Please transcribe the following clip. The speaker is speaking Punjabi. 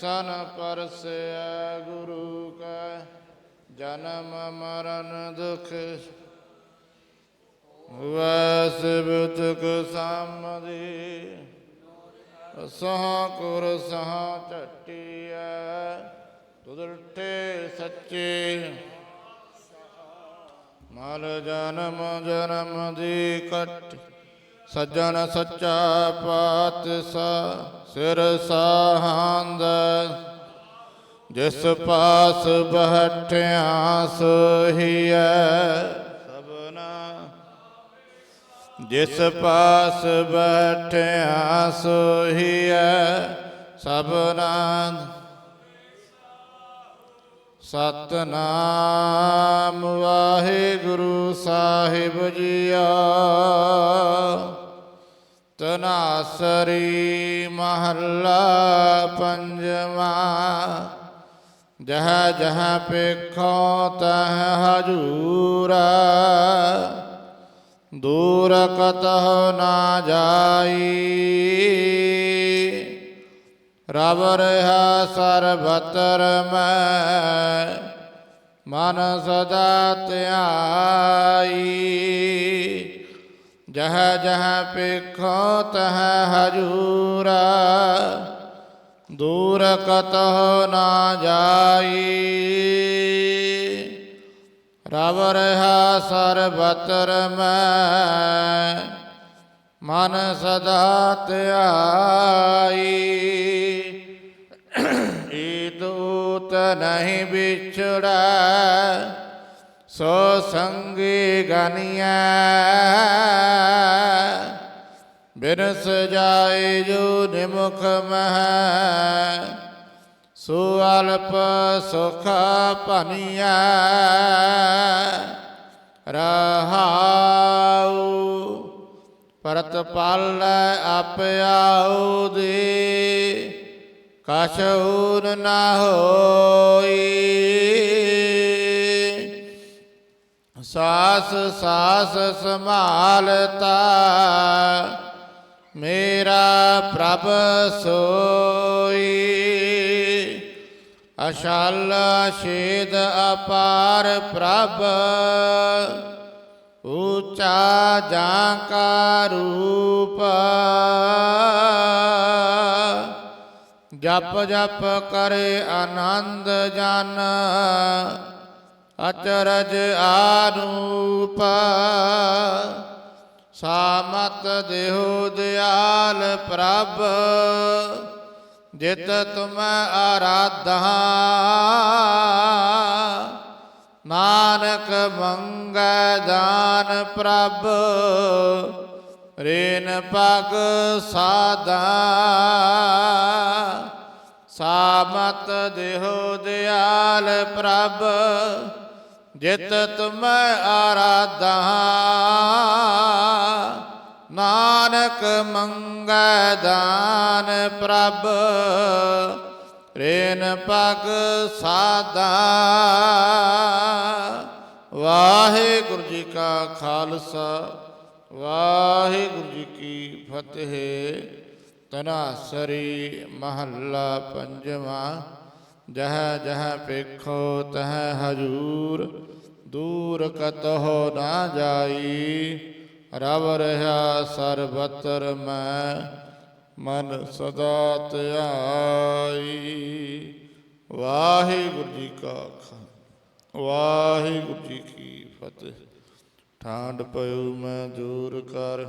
ਸਨ ਪਰਸੈ ਗੁਰੂ ਕੈ, ਜਨਮ ਮਰਨ ਦੁਖ। ਵੈਸ ਬੁਤਕ ਸਾਮਦੀ, ਸਹਾ ਕੁਰ ਸਹਾ ਝਟੀਐ। ਤੁਦਰਠੇ ਸੱਚੇ, ਮਲ ਜਨਮ ਜਨਮ ਦੀ ਕਟ। ਸੱਜਣ ਸੱਚਾ ਪਾਤ ਸਾ ਸਿਰ ਸਾਹੰਦ। ਜਿਸ ਪਾਸ ਬਹਠਿਆ ਸੋਹੀਐ ਸਭਨਾ ਜਿਸ ਪਾਸ ਬੈਠਿਆ ਸੋਹੀਐ ਸਭਨਾ ਸਤਨਾਮ ਵਾਹਿਗੁਰੂ ਸਾਹਿਬ ਜੀਆ। ਤਨਾਸਰੀ ਮਹੱਲਾ ਪੰਜਵਾ। ਜਹ ਜਹ ਪੇਖੋ ਤਹ ਹਜੂਰਾ। ਦੂਰ ਕਤਹੁ ਨਾ ਜਾਈ। ਰਬ ਰਹਾ ਸਰਬਤਰ ਮੈਂ। ਮਨ ਸਦਾ ਧਿਆਈ। ਜਹ ਜਹ ਪੇਖੋ ਤਹ ਹਜੂਰਾ, ਦੂਰ ਕਤਹੁ ਨਾ ਜਾਈ। ਰਬ ਰਹਾ ਸਰਬਤਰ ਮੈਂ, ਮਨ ਸਦਾ ਧਿਆਈ। ਏ ਦੂਤ ਨਹੀਂ ਵਿਛੜਾ, ਸੋ ਸੰਗੀ ਗਨੀਐ। ਬਿਨਸ ਜਾਏ ਜੋ ਨਿਮੁਖ ਮਹਿ ਸੋ ਅਲਪ ਸੁਖ ਭਨੀਐ, ਰਹਾਉ, ਪਰਤ ਪਾਲ ਆਪ ਆਉ ਦੇ ਕਛੂਨ ਨਾ ਹੋਈ। ਸਾਸ ਸਾਸ ਸੰਭਾਲਤਾ ਮੇਰਾ ਪ੍ਰਭ ਸੋਈ। ਅਸ਼ਲ ਛੇਦ ਅਪਾਰ ਪ੍ਰਭ। ਉੱਚਾ ਜਾਂ ਕਾ ਰੂਪ। ਜਪ ਜਪ ਕਰੇ ਆਨੰਦ ਜਨ। ਅਚਰਜ ਆਨੂਪ। ਸਾਮਤ ਦੇਹੁ ਦਿਆਲ ਪ੍ਰਭ, ਜਿਤ ਤੁਮ ਆਰਾਧਾ। ਨਾਨਕ ਮੰਗੈ ਦਾਨ ਪ੍ਰਭ, ਰੇਨ ਪਗ ਸਾਦਾ ਸਾਮਤ ਦੇਹੁ ਦਿਆਲ ਪ੍ਰਭ, ਜਿਤ ਤੁਮ ਆਰਾਧਾ। ਨਾਨਕ ਮੰਗੈ ਦਾਨ ਪ੍ਰਭ। ਰੇਨ ਪਗ ਸਾਦਾ। ਵਾਹਿਗੁਰੂ ਜੀ ਕਾ ਖਾਲਸਾ, ਵਾਹਿਗੁਰੂ ਜੀ ਕੀ ਫਤਿਹ। ਤਨਾਸਰੀ ਮਹੱਲਾ ਪੰਜਵਾਂ। ਜਹ ਜਹ ਪੇਖੋ ਤਹ ਹਜੂਰ, ਦੂਰ ਕਤਹੁ ਨਾ ਜਾਈ। ਰਵ ਰਹਾ ਸਰਬਤਰ ਮੈਂ ਮਨ ਸਦਾ ਧਿਆਈ। ਵਾਹਿਗੁਰੂ ਜੀ ਕਾ ਖਾਲਸਾ, ਵਾਹਿਗੁਰੂ ਜੀ ਕੀ ਫਤਿਹ। ਠਾਂਡ ਪਇਓ ਮੈਂ ਦੂਰ ਕਰ